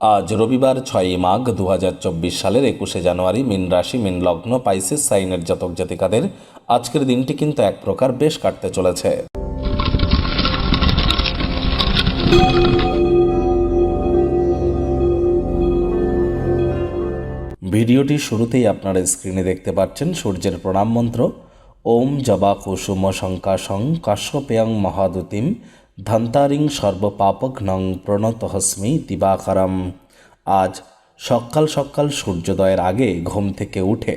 আজ রবিবার ছয়ই মাঘ দুহাজার চব্বিশ সালের একুশে জানুয়ারি মিন রাশি, মিন লগ্ন, পাইসিস, সাইনের জাতক জাতিকাদের আজকের দিনটি কিন্তু এক প্রকার বেশ কাটতে চলেছে। ভিডিওটি শুরুতেই আপনারা স্ক্রিনে দেখতে পাচ্ছেন সূর্যের প্রণাম মন্ত্র। ওম জবা কুসুম শঙ্কাশং কাশ্যপেয়ং মহাদুতিম ধন্তারিং সর্বপাপক নং প্রণতহস্মি দিবাকরম। আজ সকাল সকাল সূর্যোদয়ের আগে ঘুম থেকে উঠে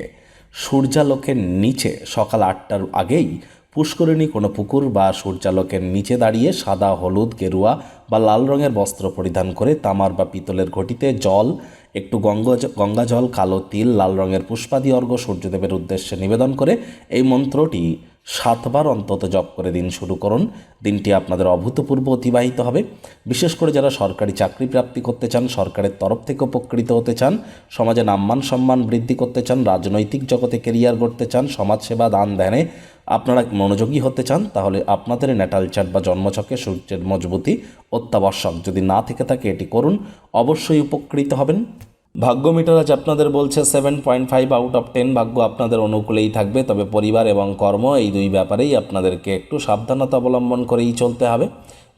সূর্যালোকের নিচে সকাল আটটার আগেই পুষ্করিণী কোনো পুকুর বা সূর্যালোকের নিচে দাঁড়িয়ে সাদা, হলুদ, গেরুয়া বা লাল রঙের বস্ত্র পরিধান করে তামার বা পিতলের ঘটিতে জল, একটু গঙ্গা গঙ্গা জল, কালো তিল, লাল রঙের পুষ্পাদি অর্ঘ সূর্যদেবের উদ্দেশ্যে নিবেদন করে এই মন্ত্রটি সাতবার অন্তত জপ করে দিন শুরু করুন। দিনটি আপনাদের অভূতপূর্ব অতিবাহিত হবে। বিশেষ করে যারা সরকারি চাকরি প্রাপ্তি করতে চান, সরকারের তরফ থেকে উপকৃত হতে চান, সমাজে নাম্মান সম্মান বৃদ্ধি করতে চান, রাজনৈতিক জগতে কেরিয়ার গড়তে চান, সমাজসেবা, দান, ধ্যানে আপনারা মনোযোগী হতে চান, তাহলে আপনাদের ন্যাটাল চার্ট বা জন্মছকে সূর্যের মজবুতি অত্যাবশ্যক। যদি না থেকে থাকে, এটি করুন। অবশ্যই উপকৃত হবেন। ভাগ্য মিটার আজ আপনাদের বলছে seven point five out of ten ভাগ্য আপনাদের অনুকূলেই থাকবে, তবে পরিবার এবং কর্ম এই দুই ব্যাপারেই আপনাদেরকে একটু সাবধানতা অবলম্বন করেই চলতে হবে।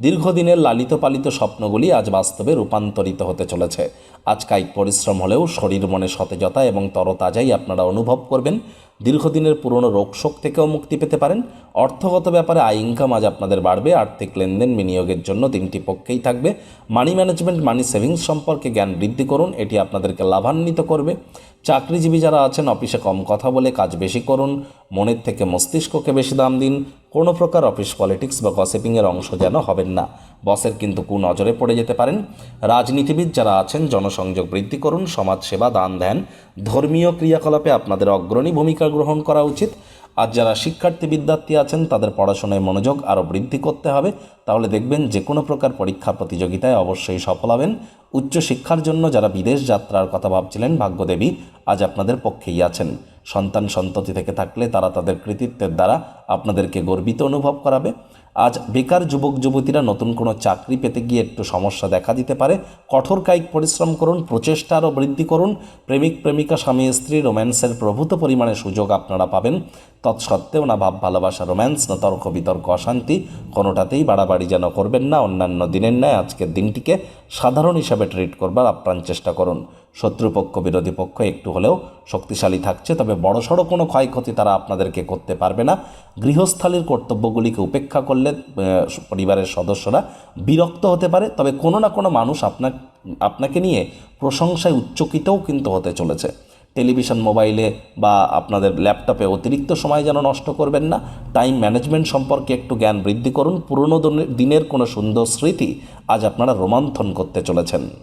দীর্ঘদিনের লালিত পালিত স্বপ্নগুলি আজ বাস্তবে রূপান্তরিত হতে চলেছে। আজ কায়িক পরিশ্রম হলেও শরীর মনে সতেজতা এবং তরতাজাই আপনারা অনুভব করবেন। দীর্ঘদিনের পুরনো রোগশোক থেকেও মুক্তি পেতে পারেন। অর্থগত ব্যাপারে আয় ইনকাম আজ আপনাদের বাড়বে। আর্থিক লেনদেন বিনিয়োগের জন্য দিনটি পক্ষেই থাকবে। মানি ম্যানেজমেন্ট মানি সেভিংস সম্পর্কে জ্ঞান বৃদ্ধি করুন। এটি আপনাদেরকে লাভান্বিত করবে। চাকরিজীবী যারা আছেন, অফিসে কম কথা বলে কাজ বেশি করুন, মনের থেকে মস্তিষ্ককে বেশি দাম দিন। কোনো প্রকার অফিস পলিটিক্স বা গসিপিংয়ের অংশ যেন হবেন না। বসের কিন্তু কু নজরে পড়ে যেতে পারেন। রাজনীতিবিদ যারা আছেন, জনসংযোগ বৃদ্ধি করুন, সমাজসেবা দান ধ্যান ধর্মীয় ক্রিয়াকলাপে আপনাদের অগ্রণী ভূমিকা গ্রহণ করা উচিত। আর যারা শিক্ষার্থী বিদ্যার্থী আছেন, তাদের পড়াশোনায় মনোযোগ আরও বৃদ্ধি করতে হবে। তাহলে দেখবেন যে কোনো প্রকার পরীক্ষা প্রতিযোগিতায় অবশ্যই সফল হবেন। উচ্চশিক্ষার জন্য যারা বিদেশ যাত্রার কথা ভাবছিলেন, ভাগ্যদেবী আজ আপনাদের পক্ষেই আছেন। সন্তান সন্ততি থেকে থাকলে তারা তাদের কৃতিত্বের দ্বারা আপনাদেরকে গর্বিত অনুভব করাবে। আজ বেকার যুবক যুবতীরা নতুন কোনো চাকরি পেতে গিয়ে একটু সমস্যা দেখা দিতে পারে। কঠোর কায়িক পরিশ্রম করুন প্রচেষ্টা আরও বৃদ্ধি করুন। প্রেমিক, প্রেমিকা, স্বামী, স্ত্রী, রোম্যান্সের প্রভূত পরিমাণে সুযোগ আপনারা পাবেন। তৎসত্ত্বেও না ভাব, ভালোবাসা, রোম্যান্স, না তর্ক, বিতর্ক, অশান্তি, কোনোটাতেই বাড়াবাড়ি যেন করবেন না। অন্যান্য দিনের ন্যায় আজকের দিনটিকে সাধারণ হিসাবে ট্রিট করবার আপ্রাণ চেষ্টা করুন। শত্রুপক্ষ, বিরোধী পক্ষ একটু হলেও শক্তিশালী থাকছে। তবে বড়সড় কোনো ক্ষয়ক্ষতি তারা আপনাদেরকে করতে পারবে না। গৃহস্থালীর কর্তব্যগুলিকে উপেক্ষা করলে পরিবারের সদস্যরা বিরক্ত হতে পারে। তবে কোনো না কোনো মানুষ আপনার আপনাকে নিয়ে প্রশংসায় উচ্চকিতও কিন্তু হতে চলেছে। টেলিভিশন, মোবাইলে বা আপনাদের ল্যাপটপে অতিরিক্ত সময় যেন নষ্ট করবেন না। টাইম ম্যানেজমেন্ট সম্পর্কে একটু জ্ঞান বৃদ্ধি করুন। পুরনো দিনের কোনো সুন্দর স্মৃতি আজ আপনারা রোমন্থন করতে চলেছেন।